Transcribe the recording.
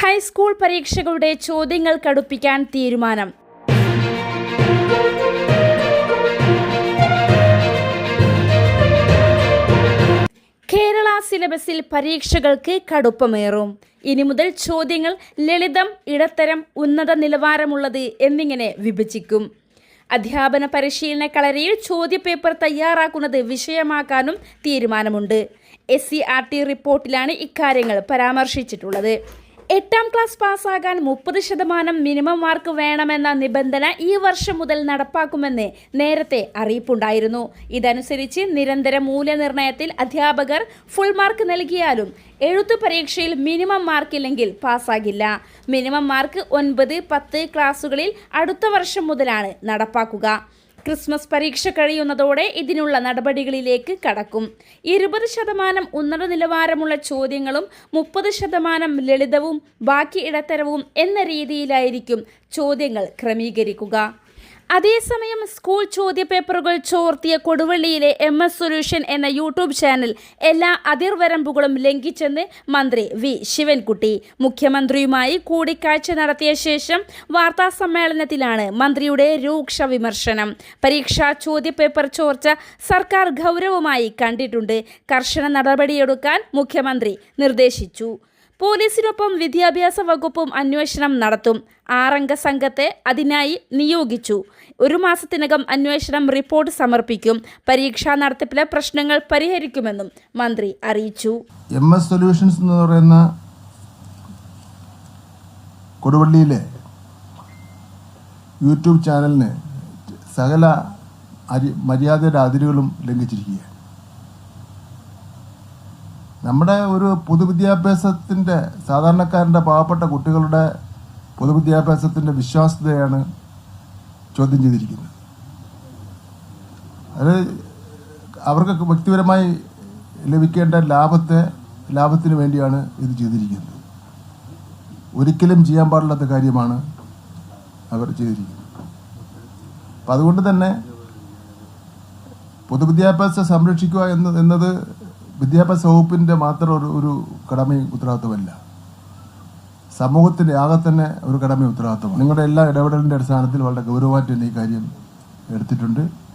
High school പരീക്ഷകളുടെ ചോദ്യങ്ങൾ കടുപ്പിക്കാൻ തീരുമാനം. കേരള സിലബസിൽ പരീക്ഷകൾക്ക് കടുപ്പമേറും. ഇനി മുതൽ ചോദ്യങ്ങൾ ലളിതം ഇടത്തരം ഉന്നത നിലവാരമുള്ളത് എന്നിങ്ങനെ വിഭജിക്കും. അധ്യാപന പരിശീലന കളരിയിൽ ചോദ്യപേപ്പർ തയ്യാറാക്കുന്നത് വിഷയമാക്കാനും തീരുമാനമുണ്ട്. എസ് സി ആർ ടി റിപ്പോർട്ടിലാണ് ഇക്കാര്യങ്ങൾ പരാമർശിച്ചിട്ടുള്ളത്. എട്ടാം ക്ലാസ് പാസ്സാകാൻ മുപ്പത് ശതമാനം മിനിമം മാർക്ക് വേണമെന്ന നിബന്ധന ഈ വർഷം മുതൽ നടപ്പാക്കുമെന്ന് നേരത്തെ അറിയിപ്പുണ്ടായിരുന്നു. ഇതനുസരിച്ച് നിരന്തര മൂല്യനിർണയത്തിൽ അധ്യാപകർ ഫുൾ മാർക്ക് നൽകിയാലും എഴുത്തു പരീക്ഷയിൽ മിനിമം മാർക്കില്ലെങ്കിൽ പാസ്സാകില്ല. മിനിമം മാർക്ക് ഒൻപത് പത്ത് ക്ലാസുകളിൽ അടുത്ത വർഷം മുതലാണ് നടപ്പാക്കുക. ക്രിസ്മസ് പരീക്ഷ കഴിയുന്നതോടെ ഇതിനുള്ള നടപടികളിലേക്ക് കടക്കും. ഇരുപത് ശതമാനം ഉന്നത നിലവാരമുള്ള ചോദ്യങ്ങളും മുപ്പത് ശതമാനം ലളിതവും ബാക്കി ഇടത്തരവും എന്ന രീതിയിലായിരിക്കും ചോദ്യങ്ങൾ ക്രമീകരിക്കുക. അതേസമയം സ്കൂൾ ചോദ്യപേപ്പറുകൾ ചോർത്തിയ കൊടുവള്ളിയിലെ എം എസ് സൊല്യൂഷൻ എന്ന യൂട്യൂബ് ചാനൽ എല്ലാ അതിർവരമ്പുകളും ലംഘിച്ചെന്ന് മന്ത്രി വി. ശിവൻകുട്ടി. മുഖ്യമന്ത്രിയുമായി കൂടിക്കാഴ്ച നടത്തിയ ശേഷം വാർത്താ സമ്മേളനത്തിലാണ് മന്ത്രിയുടെ രൂക്ഷ വിമർശനം. പരീക്ഷാ ചോദ്യപേപ്പർ ചോർച്ച സർക്കാർ ഗൗരവമായി കണ്ടിട്ടുണ്ട്. കർശന നടപടിയെടുക്കാൻ മുഖ്യമന്ത്രി നിർദ്ദേശിച്ചു. പോലീസിനൊപ്പം വിദ്യാഭ്യാസ വകുപ്പും അന്വേഷണം നടത്തും. ആറംഗ സംഘത്തെ അതിനായി നിയോഗിച്ചു. ഒരു മാസത്തിനകം അന്വേഷണം റിപ്പോർട്ട് സമർപ്പിക്കും. പരീക്ഷാ നടത്തിപ്പിലെ പ്രശ്നങ്ങൾ പരിഹരിക്കുമെന്നും മന്ത്രി അറിയിച്ചു. എം എസ് സൊല്യൂഷൻസ് എന്ന് പറയുന്ന കൊടുവള്ളിയിലെ യൂട്യൂബ് ചാനലിന് സകല മര്യാദയുടെ അതിരുകളും ലംഘിച്ചിരിക്കുകയാണ്. നമ്മുടെ ഒരു പൊതുവിദ്യാഭ്യാസത്തിന്റെ സാധാരണക്കാരന്റെ പാവപ്പെട്ട കുട്ടികളുടെ പൊതുവിദ്യാഭ്യാസത്തിന്റെ വിശ്വാസ്യതയാണ് ചോദ്യം ചെയ്തിരിക്കുന്നത്. അത് അവർക്ക് വ്യക്തിപരമായി ലഭിക്കേണ്ട ലാഭത്തെ ലാഭത്തിന് വേണ്ടിയാണ് ഇത് ചെയ്തിരിക്കുന്നത്. ഒരിക്കലും ചെയ്യാൻ പാടില്ലാത്ത കാര്യമാണ് അവർ ചെയ്തിരിക്കുന്നത്. അപ്പം അതുകൊണ്ട് തന്നെ പൊതുവിദ്യാഭ്യാസം സംരക്ഷിക്കുക എന്ന് എന്നത് വിദ്യാഭ്യാസ വകുപ്പിന്റെ മാത്രം ഒരു ഒരു കടമയും ഉത്തരവാദിത്വമല്ല. സമൂഹത്തിന്റെ ആകെ തന്നെ ഒരു കടമയും ഉത്തരവാദിത്വമാണ്. നിങ്ങളുടെ എല്ലാ ഇടപെടലിന്റെ അടിസ്ഥാനത്തിൽ വളരെ ഗൗരവമായിട്ട് തന്നെ ഈ കാര്യം എടുത്തിട്ടുണ്ട്.